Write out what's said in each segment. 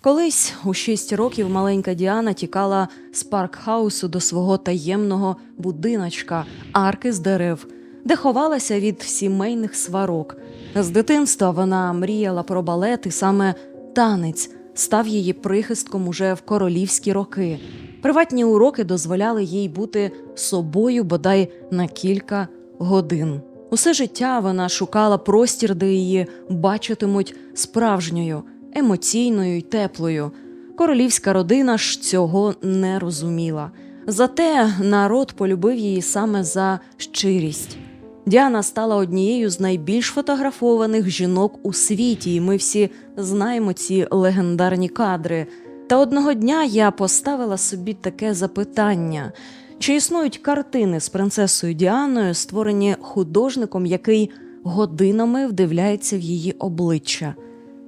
Колись у шість років маленька Діана тікала з паркхаусу до свого таємного будиночка, арки з дерев, де ховалася від сімейних сварок. З дитинства вона мріяла про балет, і саме танець став її прихистком уже в королівські роки. Приватні уроки дозволяли їй бути собою бодай на кілька годин. Усе життя вона шукала простір, де її бачитимуть справжньою, емоційною й теплою. Королівська родина ж цього не розуміла. Зате народ полюбив її саме за щирість. Діана стала однією з найбільш фотографованих жінок у світі, і ми всі знаємо ці легендарні кадри. Та одного дня я поставила собі таке запитання: чи існують картини з принцесою Діаною, створені художником, який годинами вдивляється в її обличчя?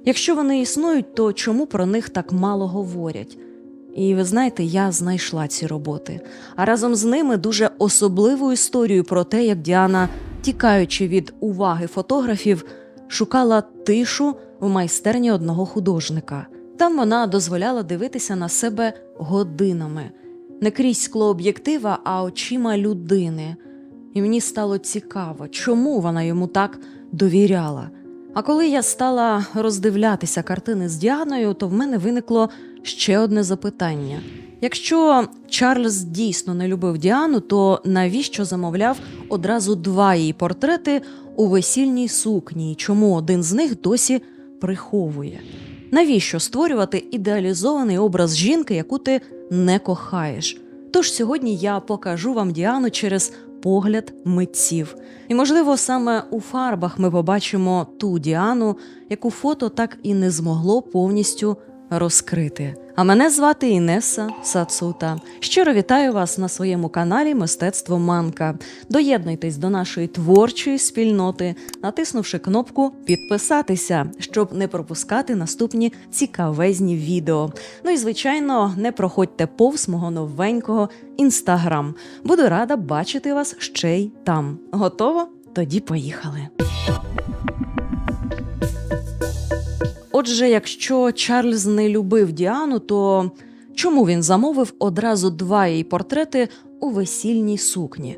Якщо вони існують, то чому про них так мало говорять? І ви знаєте, я знайшла ці роботи. А разом з ними дуже особливу історію про те, як Діана, тікаючи від уваги фотографів, шукала тишу в майстерні одного художника. Там вона дозволяла дивитися на себе годинами, не крізь скло об'єктива, а очима людини. І мені стало цікаво, чому вона йому так довіряла. А коли я стала роздивлятися картини з Діаною, то в мене виникло ще одне запитання: якщо Чарльз дійсно не любив Діану, то навіщо замовляв одразу два її портрети у весільній сукні? І Чому один з них досі приховує? Навіщо створювати ідеалізований образ жінки, яку ти не кохаєш? Тож сьогодні я покажу вам Діану через погляд митців. І, можливо, саме у фарбах ми побачимо ту Діану, яку фото так і не змогло повністю розкрити. А мене звати Інеса Сацута. Щиро вітаю вас на своєму каналі Мистецтво Манка. Доєднуйтесь до нашої творчої спільноти, натиснувши кнопку Підписатися, щоб не пропускати наступні цікавезні відео. Ну і звичайно, не проходьте повз мого новенького інстаграм. Буду рада бачити вас ще й там. Готово? Тоді поїхали. Отже, якщо Чарльз не любив Діану, то чому він замовив одразу два її портрети у весільній сукні?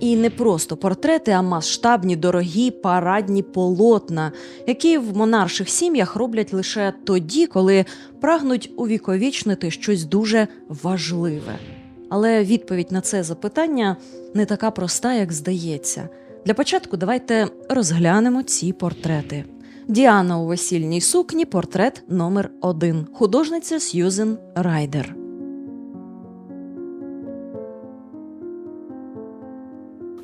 І не просто портрети, а масштабні, дорогі парадні полотна, які в монарших сім'ях роблять лише тоді, коли прагнуть увіковічнити щось дуже важливе. Але відповідь на це запитання не така проста, як здається. Для початку давайте розглянемо ці портрети. Діана у весільній сукні, портрет номер 1 художниця Сьюзен Райдер.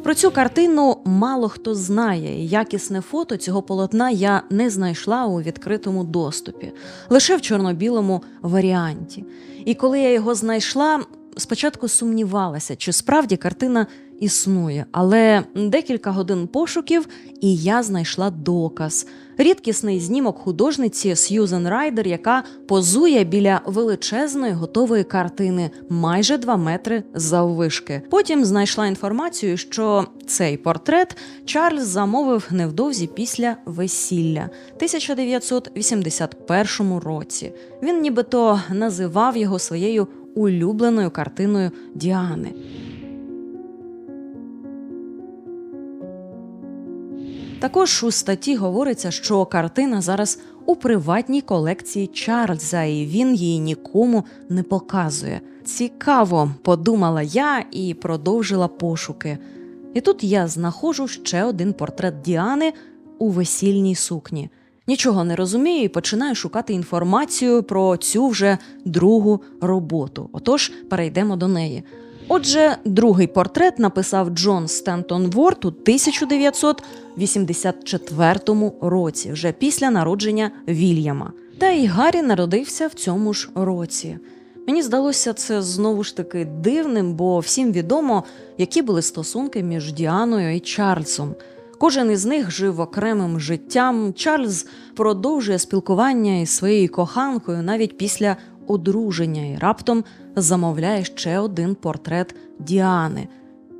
Про цю картину мало хто знає. Якісне фото цього полотна я не знайшла у відкритому доступі, лише в чорно-білому варіанті. І коли я його знайшла, спочатку сумнівалася, чи справді картина існує, але декілька годин пошуків, і я знайшла доказ. Рідкісний знімок художниці Сьюзен Райдер, яка позує біля величезної готової картини майже 2 метри заввишки. Потім знайшла інформацію, що цей портрет Чарльз замовив невдовзі після весілля 1981 році. Він нібито називав його своєю улюбленою картиною Діани. Також у статті говориться, що картина зараз у приватній колекції Чарльза, і він її нікому не показує. Цікаво, подумала я і продовжила пошуки. І тут я знаходжу ще один портрет Діани у весільній сукні. Нічого не розумію і починаю шукати інформацію про цю вже другу роботу. Отож, перейдемо до неї. Отже, другий портрет написав Джон Стентон Ворд у 1984 році, вже після народження Вільяма. Та й Гаррі народився в цьому ж році. Мені здалося це знову ж таки дивним, бо всім відомо, які були стосунки між Діаною і Чарльзом. Кожен із них жив окремим життям. Чарльз продовжує спілкування із своєю коханкою навіть після одруження і раптом замовляє ще один портрет Діани.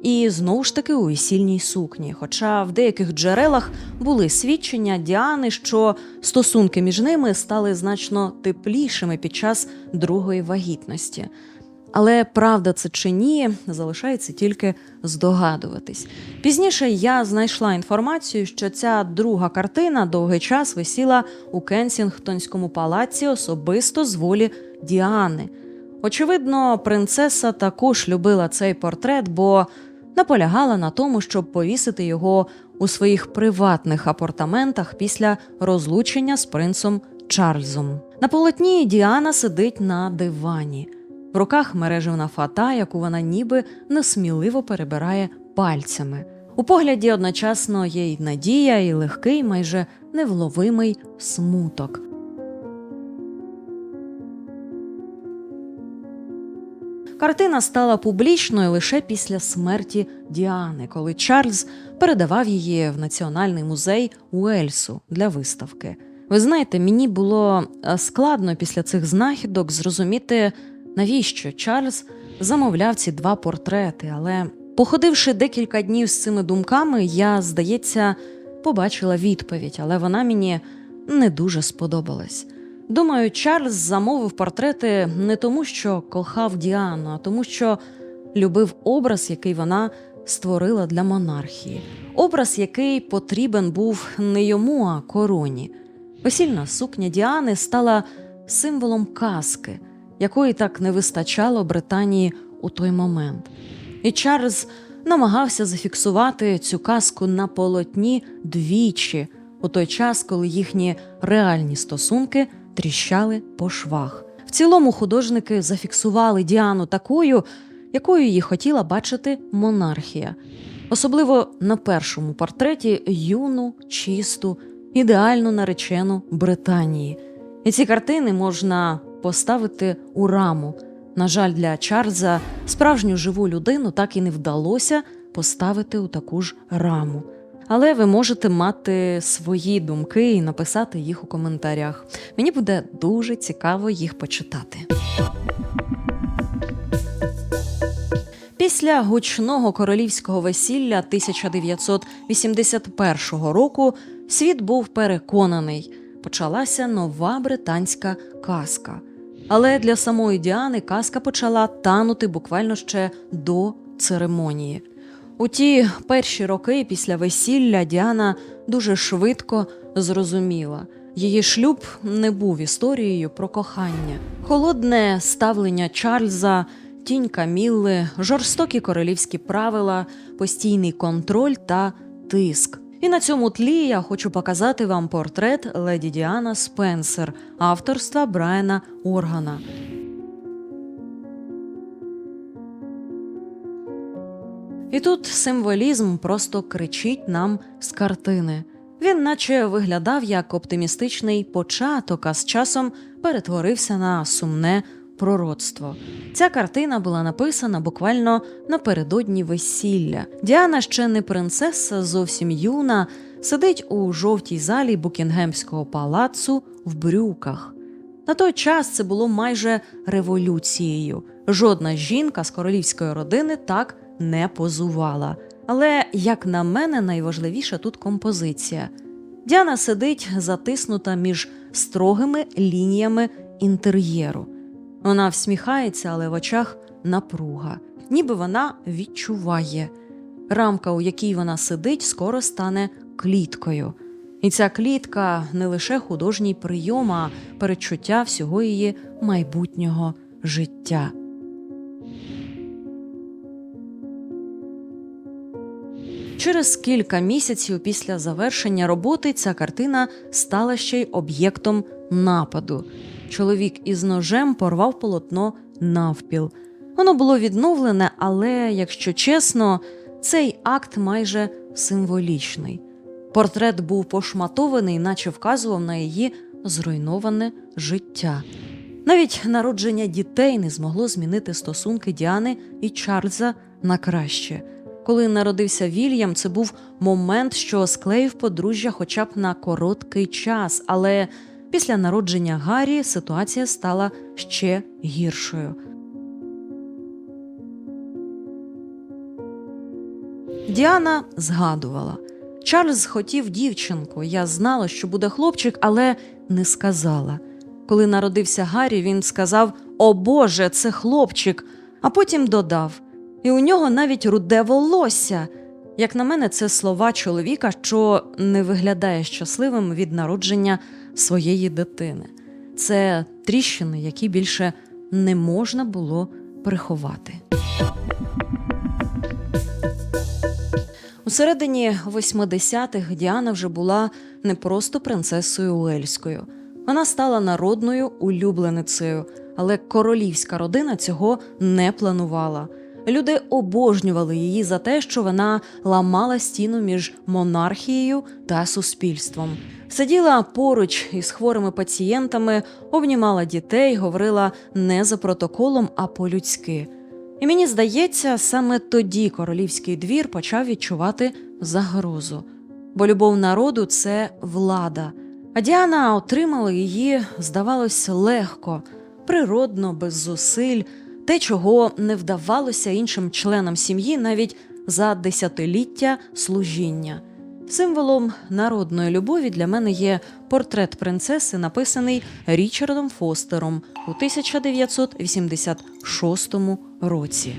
І знову ж таки у весільній сукні. Хоча в деяких джерелах були свідчення Діани, що стосунки між ними стали значно теплішими під час другої вагітності. Але правда це чи ні, залишається тільки здогадуватись. Пізніше я знайшла інформацію, що ця друга картина довгий час висіла у Кенсінгтонському палаці особисто з волі Діани. Очевидно, принцеса також любила цей портрет, бо наполягала на тому, щоб повісити його у своїх приватних апартаментах після розлучення з принцем Чарльзом. На полотні Діана сидить на дивані. В руках мережевна фата, яку вона ніби несміливо перебирає пальцями. У погляді одночасно є й надія, і легкий, майже невловимий смуток. Картина стала публічною лише після смерті Діани, коли Чарльз передавав її в Національний музей Уельсу для виставки. Ви знаєте, мені було е, складно після цих знахідок зрозуміти, навіщо Чарльз замовляв ці два портрети. Але, походивши декілька днів з цими думками, я, здається, побачила відповідь, але вона мені не дуже сподобалась. Думаю, Чарльз замовив портрети не тому, що кохав Діану, а тому, що любив образ, який вона створила для монархії. Образ, який потрібен був не йому, а короні. Весільна сукня Діани стала символом казки, якої так не вистачало Британії у той момент. І Чарльз намагався зафіксувати цю казку на полотні двічі, у той час, коли їхні реальні стосунки тріщали по швах. В цілому художники зафіксували Діану такою, якою її хотіла бачити монархія. Особливо на першому портреті юну, чисту, ідеально наречену Британії. І ці картини можна поставити у раму. На жаль, для Чарльза справжню живу людину так і не вдалося поставити у таку ж раму. Але ви можете мати свої думки і написати їх у коментарях. Мені буде дуже цікаво їх почитати. Після гучного королівського весілля 1981 року світ був переконаний, почалася нова британська казка. Але для самої Діани казка почала танути буквально ще до церемонії. У ті перші роки після весілля Діана дуже швидко зрозуміла. Її шлюб не був історією про кохання, холодне ставлення Чарльза, тінь Камілли, жорстокі королівські правила, постійний контроль та тиск. І на цьому тлі я хочу показати вам портрет леді Діана Спенсер авторства Брайана Органа. І тут символізм просто кричить нам з картини. Він наче виглядав як оптимістичний початок, а з часом перетворився на сумне пророцтво. Ця картина була написана буквально напередодні весілля. Діана ще не принцеса, зовсім юна, сидить у жовтій залі Букінгемського палацу в брюках. На той час це було майже революцією. Жодна жінка з королівської родини так не позувала. Але, як на мене, найважливіша тут композиція. Діана сидить затиснута між строгими лініями інтер'єру. Вона всміхається, але в очах напруга, ніби вона відчуває. Рамка, у якій вона сидить, скоро стане кліткою. І ця клітка не лише художній прийом, а передчуття всього її майбутнього життя. Через кілька місяців після завершення роботи ця картина стала ще й об'єктом нападу. Чоловік із ножем порвав полотно навпіл. Воно було відновлене, але, якщо чесно, цей акт майже символічний. Портрет був пошматований, наче вказував на її зруйноване життя. Навіть народження дітей не змогло змінити стосунки Діани і Чарльза на краще. Коли народився Вільям, це був момент, що склеїв подружжя хоча б на короткий час, але після народження Гаррі ситуація стала ще гіршою. Діана згадувала. Чарльз хотів дівчинку. Я знала, що буде хлопчик, але не сказала. Коли народився Гаррі, він сказав: О Боже, це хлопчик, а потім додав: І у нього навіть руде волосся. Як на мене, це слова чоловіка, що не виглядає щасливим від народження своєї дитини. Це тріщини, які більше не можна було приховати. У середині 80-х Діана вже була не просто принцесою Уельською. Вона стала народною улюбленицею, але королівська родина цього не планувала. Люди обожнювали її за те, що вона ламала стіну між монархією та суспільством. Сиділа поруч із хворими пацієнтами, обнімала дітей, говорила не за протоколом, а по-людськи. І мені здається, саме тоді королівський двір почав відчувати загрозу. Бо любов народу це влада. А Діана отримала її, здавалось, легко, природно, без зусиль, те, чого не вдавалося іншим членам сім'ї навіть за десятиліття служіння. Символом народної любові для мене є портрет принцеси, написаний Річардом Фостером у 1986 році.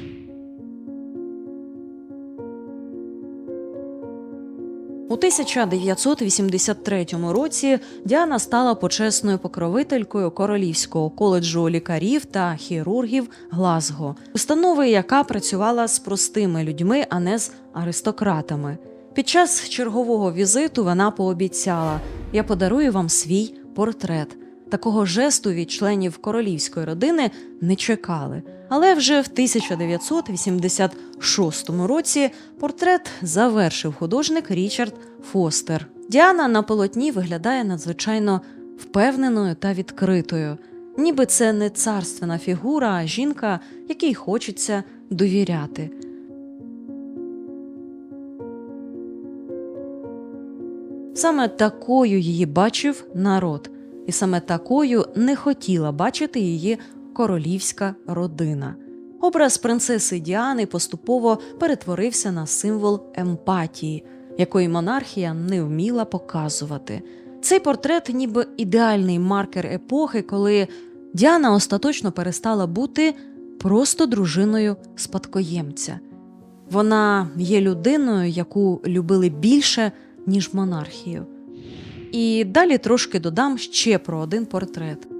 У 1983 році Діана стала почесною покровителькою Королівського коледжу лікарів та хірургів Глазго, установи, яка працювала з простими людьми, а не з аристократами. Під час чергового візиту вона пообіцяла: я подарую вам свій портрет. Такого жесту від членів королівської родини не чекали. Але вже в 1986 році портрет завершив художник Річард Фостер. Діана на полотні виглядає надзвичайно впевненою та відкритою, ніби це не царственна фігура, а жінка, якій хочеться довіряти. Саме такою її бачив народ, і саме такою не хотіла бачити її королівська родина. Образ принцеси Діани поступово перетворився на символ емпатії, якої монархія не вміла показувати. Цей портрет, ніби ідеальний маркер епохи, коли Діана остаточно перестала бути просто дружиною спадкоємця. Вона є людиною, яку любили більше, ніж монархію. І далі трошки додам ще про один портрет.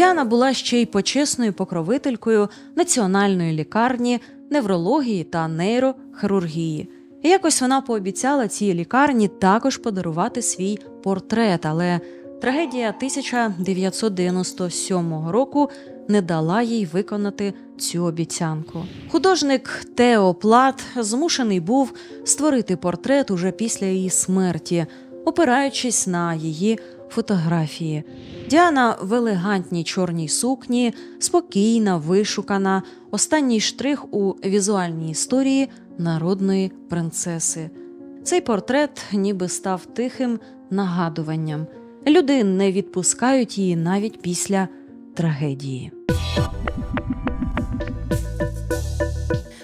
Діана була ще й почесною покровителькою національної лікарні, неврології та нейрохірургії. І якось вона пообіцяла цій лікарні також подарувати свій портрет, але трагедія 1997 року не дала їй виконати цю обіцянку. Художник Тео Плат змушений був створити портрет уже після її смерті, опираючись на її фотографії. Діана в елегантній чорній сукні, спокійна, вишукана, останній штрих у візуальній історії народної принцеси. Цей портрет ніби став тихим нагадуванням. Люди не відпускають її навіть після трагедії.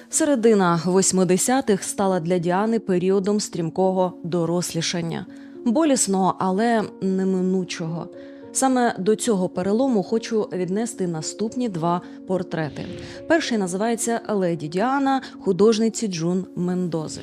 Середина 80-х стала для Діани періодом стрімкого дорослішання, болісного, але неминучого. Саме до цього перелому хочу віднести наступні два портрети. Перший називається Леді Діана, художниці Джун Мендози.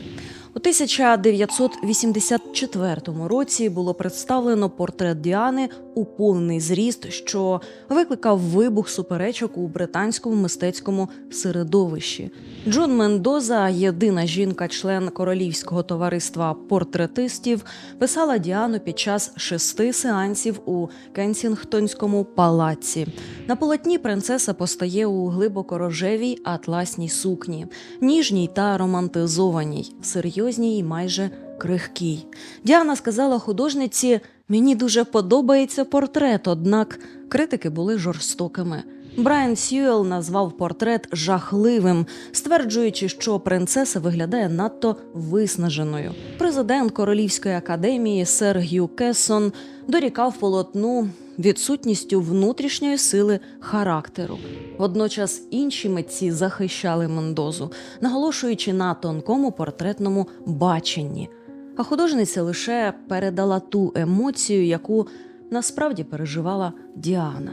У 1984 році було представлено портрет Діани у повний зріст, що викликав вибух суперечок у британському мистецькому середовищі. Джун Мендоза, єдина жінка-член королівського товариства портретистів, писала Діану під час шести сеансів у Кенсінгтонському палаці. На полотні принцеса постає у глибоко рожевій атласній сукні, ніжній та романтизованій, серйозній і майже крихкій. Діана сказала художниці: мені дуже подобається портрет, однак критики були жорстокими. Брайан Сьюел назвав портрет жахливим, стверджуючи, що принцеса виглядає надто виснаженою. Президент Королівської академії сер Г'ю Кессон дорікав полотну відсутністю внутрішньої сили характеру. Водночас інші митці захищали Мендозу, наголошуючи на тонкому портретному баченні. А художниця лише передала ту емоцію, яку насправді переживала Діана.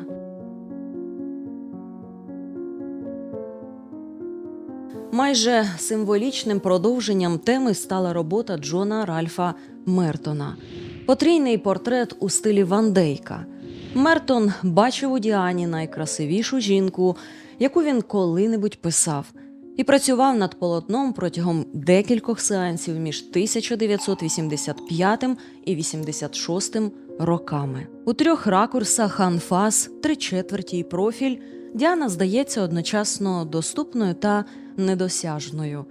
Майже символічним продовженням теми стала робота Джона Ральфа Мертона. Потрійний портрет у стилі Ван Дейка. Мертон бачив у Діані найкрасивішу жінку, яку він коли-небудь писав, і працював над полотном протягом декількох сеансів між 1985 і 86 роками. У трьох ракурсах анфас, три четверті і профіль Діана здається одночасно доступною та недосяжною.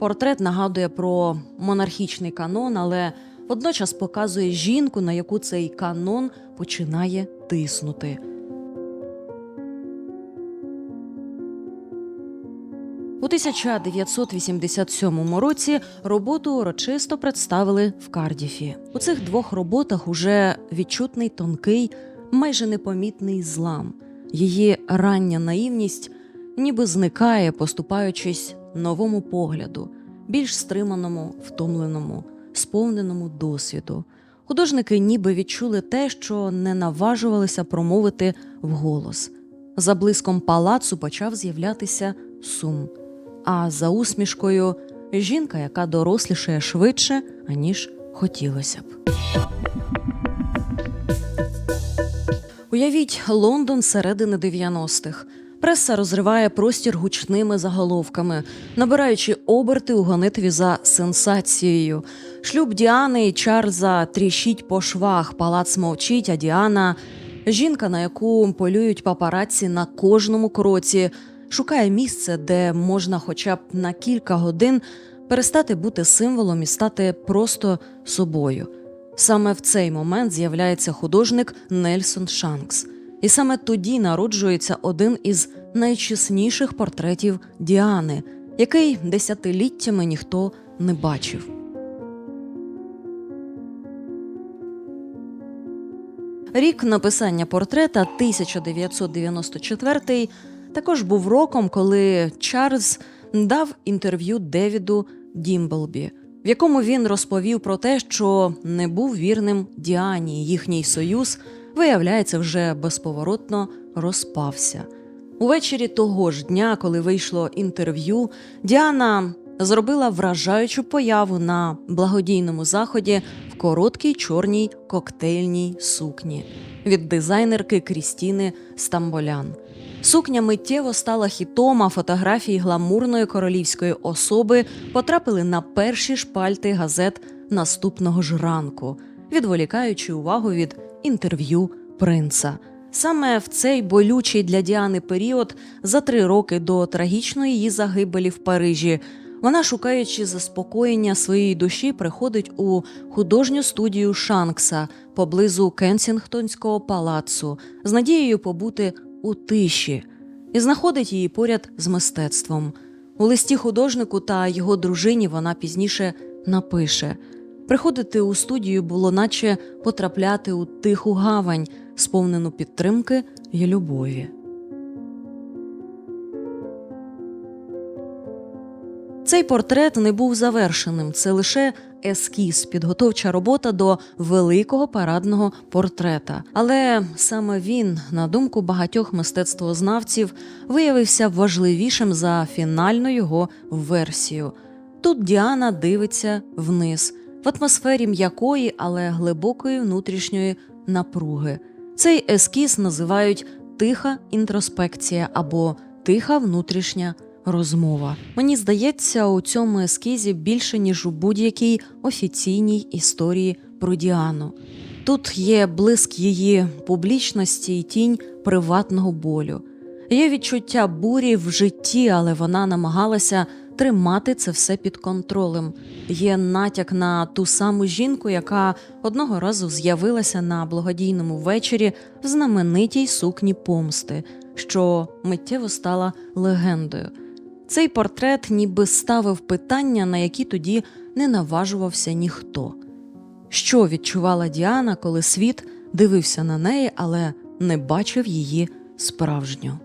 Портрет нагадує про монархічний канон, але водночас показує жінку, на яку цей канон починає тиснути. У 1987 році роботу урочисто представили в Кардіфі. У цих двох роботах уже відчутний тонкий, майже непомітний злам. Її рання наївність ніби зникає, поступаючись новому погляду, більш стриманому, втомленому, сповненому досвіду. Художники ніби відчули те, що не наважувалися промовити вголос. За блиском палацу почав з'являтися сум, а за усмішкою жінка, яка дорослішає швидше, аніж хотілося б. Уявіть Лондон середини 90-х. Преса розриває простір гучними заголовками, набираючи оберти у гонитві за сенсацією. Шлюб Діани і Чарльза тріщить по швах, палац мовчить, а Діана жінка, на яку полюють папараці на кожному кроці, шукає місце, де можна хоча б на кілька годин перестати бути символом і стати просто собою. Саме в цей момент з'являється художник Нельсон Шанкс. І саме тоді народжується один із найчесніших портретів Діани, який десятиліттями ніхто не бачив. Рік написання портрета 1994 також був роком, коли Чарльз дав інтерв'ю Девіду Дімблбі, в якому він розповів про те, що не був вірним Діані. Їхній союз, виявляється, вже безповоротно розпався. Увечері того ж дня, коли вийшло інтерв'ю, Діана зробила вражаючу появу на благодійному заході в короткій чорній коктейльній сукні від дизайнерки Крістіни Стамболян. Сукня миттєво стала хітом, а фотографії гламурної королівської особи потрапили на перші шпальти газет наступного ж ранку, відволікаючи увагу від інтерв'ю принца. Саме в цей болючий для Діани період, за три роки до трагічної її загибелі в Парижі, вона, шукаючи заспокоєння своєї душі, приходить у художню студію Шанкса поблизу Кенсінгтонського палацу з надією побути у тиші і знаходить її поряд з мистецтвом. У листі художнику та його дружині вона пізніше напише: приходити у студію було, наче потрапляти у тиху гавань, сповнену підтримки й любові. Цей портрет не був завершеним, це лише ескіз, підготовча робота до великого парадного портрета. Але саме він, на думку багатьох мистецтвознавців, виявився важливішим за фінальну його версію. Тут Діана дивиться вниз, в атмосфері м'якої, але глибокої внутрішньої напруги. Цей ескіз називають тиха інтроспекція або тиха внутрішня розмова. Мені здається, у цьому ескізі більше ніж у будь-якій офіційній історії про Діану. Тут є блиск її публічності і тінь приватного болю. Є відчуття бурі в житті, але вона намагалася тримати це все під контролем. Є натяк на ту саму жінку, яка одного разу з'явилася на благодійному вечорі в знаменитій сукні помсти, що миттєво стала легендою. Цей портрет ніби ставив питання, на які тоді не наважувався ніхто. Що відчувала Діана, коли світ дивився на неї, але не бачив її справжню.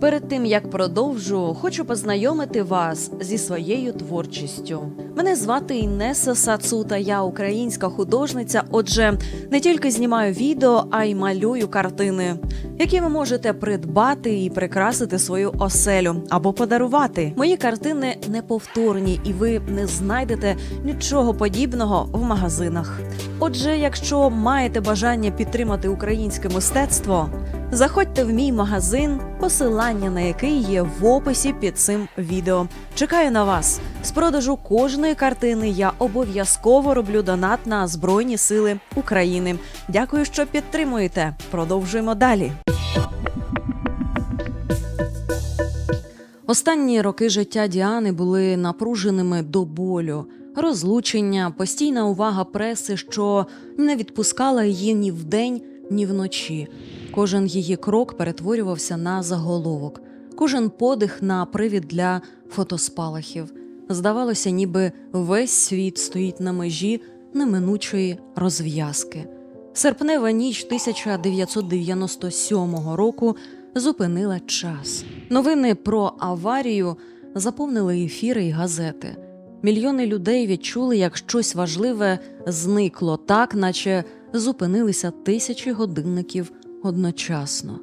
Перед тим як продовжу, хочу познайомити вас зі своєю творчістю. Мене звати Інеса Сацута, я українська художниця. Отже, не тільки знімаю відео, а й малюю картини, які ви можете придбати і прикрасити свою оселю або подарувати. Мої картини неповторні, і ви не знайдете нічого подібного в магазинах. Отже, якщо маєте бажання підтримати українське мистецтво, заходьте в мій магазин, посилання на який є в описі під цим відео. Чекаю на вас. З продажу кожної картини я обов'язково роблю донат на Збройні Сили України. Дякую, що підтримуєте. Продовжуємо далі. Останні роки життя Діани були напруженими до болю. Розлучення, постійна увага преси, що не відпускала її ні вдень, ні вночі. Кожен її крок перетворювався на заголовок, кожен подих на привід для фотоспалахів. Здавалося, ніби весь світ стоїть на межі неминучої розв'язки. Серпнева ніч 1997 року зупинила час. Новини про аварію заповнили ефіри й газети. Мільйони людей відчули, як щось важливе зникло, так наче зупинилися тисячі годинників одночасно.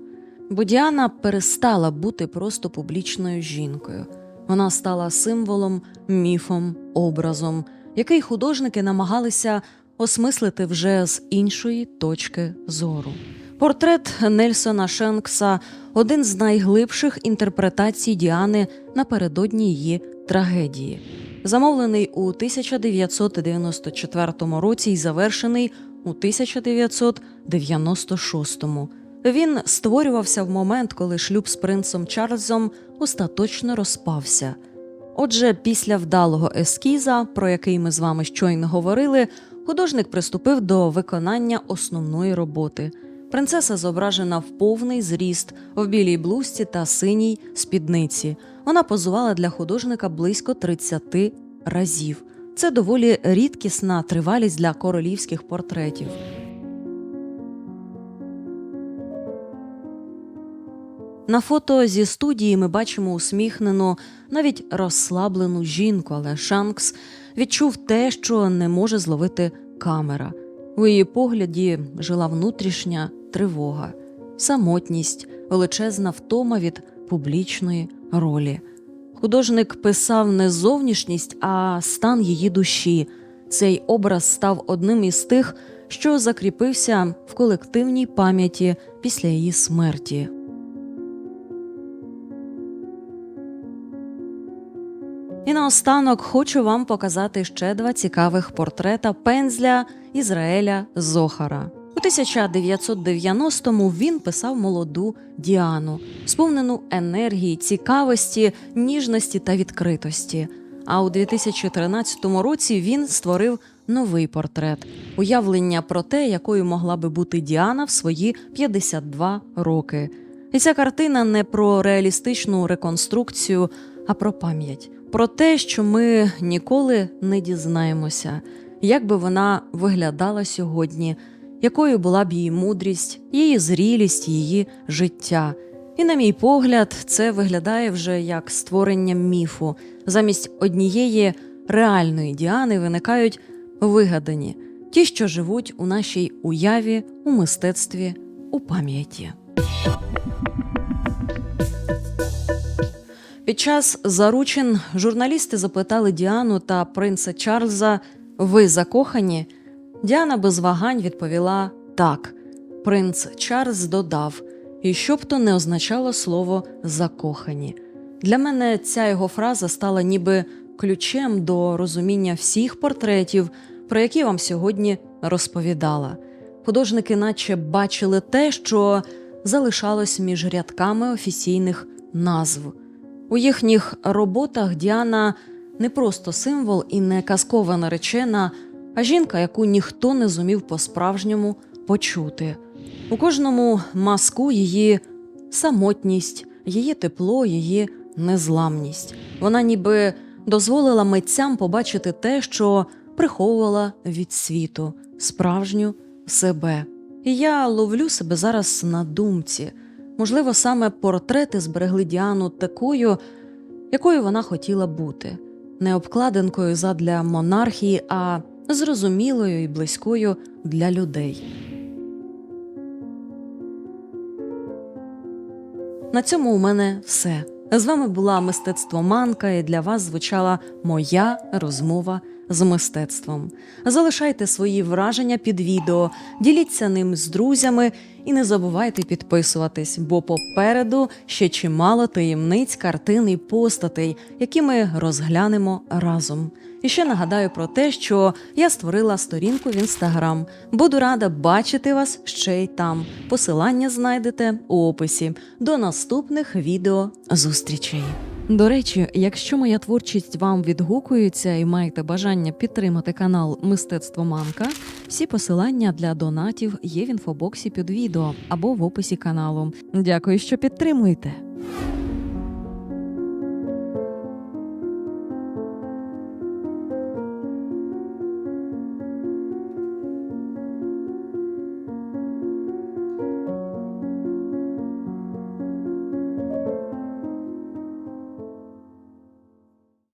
Бо Діана перестала бути просто публічною жінкою. Вона стала символом, міфом, образом, який художники намагалися осмислити вже з іншої точки зору. Портрет Нельсона Шенкса один з найглибших інтерпретацій Діани напередодні її трагедії, замовлений у 1994 році і завершений у 1996. Він створювався в момент, коли шлюб з принцем Чарльзом остаточно розпався. Отже, після вдалого ескіза, про який ми з вами щойно говорили, художник приступив до виконання основної роботи. Принцеса зображена в повний зріст в білій блузці та синій спідниці. Вона позувала для художника близько 30 разів. Це доволі рідкісна тривалість для королівських портретів. На фото зі студії ми бачимо усміхнену, навіть розслаблену жінку, але Шанкс відчув те, що не може зловити камера. У її погляді жила внутрішня тривога, самотність, величезна втома від публічної ролі. Художник писав не зовнішність, а стан її душі. Цей образ став одним із тих, що закріпився в колективній пам'яті після її смерті. І наостанок хочу вам показати ще два цікавих портрета пензля Ізраїля Зохара. У 1990-му він писав молоду Діану, сповнену енергії, цікавості, ніжності та відкритості. А у 2013 році він створив новий портрет уявлення про те, якою могла би бути Діана в свої 52 роки. І ця картина не про реалістичну реконструкцію, а про пам'ять, про те, що ми ніколи не дізнаємося, як би вона виглядала сьогодні, якою була б її мудрість, її зрілість, її життя. І, на мій погляд, це виглядає вже як створення міфу. Замість однієї реальної Діани виникають вигадані, ті, що живуть у нашій уяві, у мистецтві, у пам'яті. Під час заручин журналісти запитали Діану та принца Чарльза: Ви закохані? Діана без вагань відповіла так. Принц Чарльз додав, і що б то не означало слово закохані. Для мене ця його фраза стала ніби ключем до розуміння всіх портретів, про які вам сьогодні розповідала. Художники, наче бачили те, що залишалось між рядками офіційних назв. У їхніх роботах Діана не просто символ і не казкова наречена, а жінка, яку ніхто не зумів по-справжньому почути. У кожному маску її самотність, її тепло, її незламність. Вона ніби дозволила митцям побачити те, що приховувала від світу справжню себе. І я ловлю себе зараз на думці. Можливо, саме портрети зберегли Діану такою, якою вона хотіла бути, не обкладинкою задля монархії, а зрозумілою і близькою для людей. На цьому у мене все. З вами була мистецтво Манка, і для вас звучала моя розмова з мистецтвом. Залишайте свої враження під відео, діліться ним з друзями і не забувайте підписуватись, бо попереду ще чимало таємниць, картин і постатей, які ми розглянемо разом. І ще нагадаю про те, що я створила сторінку в інстаграм. Буду рада бачити вас ще й там. Посилання знайдете у описі. До наступних відео зустрічей. До речі, якщо моя творчість вам відгукується і маєте бажання підтримати канал Мистецтво Манка, всі посилання для донатів є в інфобоксі під відео або в описі каналу. Дякую, що підтримуєте.